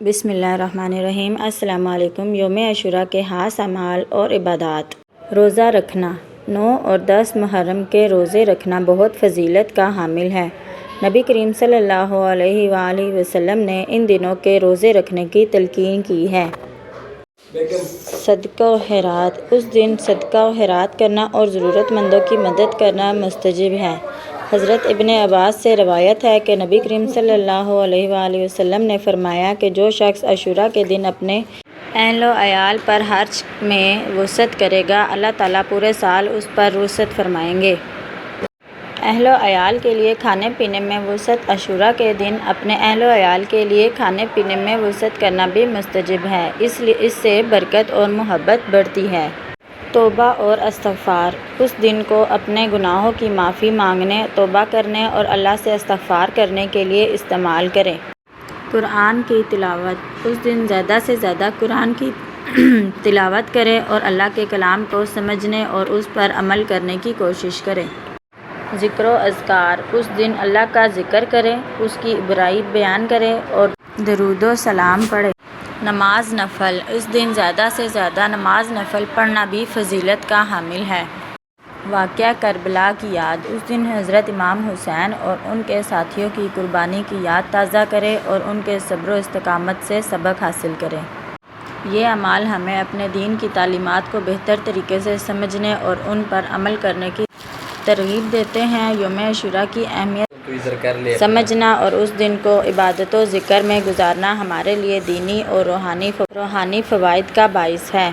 بسم اللہ الرحمن الرحیم۔ السلام علیکم۔ یوم عاشورہ کے ہاں خاص اعمال اور عبادات۔ روزہ رکھنا۔ نو اور دس محرم کے روزے رکھنا بہت فضیلت کا حامل ہے۔ نبی کریم صلی اللہ علیہ وآلہ وسلم نے ان دنوں کے روزے رکھنے کی تلقین کی ہے۔ صدقہ و خیرات۔ اس دن صدقہ و خیرات کرنا اور ضرورت مندوں کی مدد کرنا مستحب ہے۔ حضرت ابن عباس سے روایت ہے کہ نبی کریم صلی اللہ علیہ وآلہ وسلم نے فرمایا کہ جو شخص عاشورہ کے دن اپنے اہل و عیال پر خرچ میں وسعت کرے گا، اللہ تعالیٰ پورے سال اس پر وسعت فرمائیں گے۔ اہل و عیال کے لیے کھانے پینے میں وسعت عاشورہ کے دن اپنے اہل و عیال کے لیے کھانے پینے میں وسعت کرنا بھی مستحب ہے، اس لیے اس سے برکت اور محبت بڑھتی ہے۔ توبہ اور استغفار۔ اس دن کو اپنے گناہوں کی معافی مانگنے، توبہ کرنے اور اللہ سے استغفار کرنے کے لیے استعمال کریں۔ قرآن کی تلاوت۔ اس دن زیادہ سے زیادہ قرآن کی تلاوت کریں اور اللہ کے کلام کو سمجھنے اور اس پر عمل کرنے کی کوشش کریں۔ ذکر و اذکار۔ اس دن اللہ کا ذکر کریں، اس کی برائی بیان کریں اور درود و سلام پڑھیں۔ نماز نفل۔ اس دن زیادہ سے زیادہ نماز نفل پڑھنا بھی فضیلت کا حامل ہے۔ واقعہ کربلا کی یاد۔ اس دن حضرت امام حسین اور ان کے ساتھیوں کی قربانی کی یاد تازہ کریں اور ان کے صبر و استقامت سے سبق حاصل کریں یہ اعمال ہمیں اپنے دین کی تعلیمات کو بہتر طریقے سے سمجھنے اور ان پر عمل کرنے کی ترغیب دیتے ہیں۔ یوم عاشورہ کی اہمیت سمجھنا اور اس دن کو عبادت و ذکر میں گزارنا ہمارے لیے دینی اور روحانی روحانی فوائد کا باعث ہے۔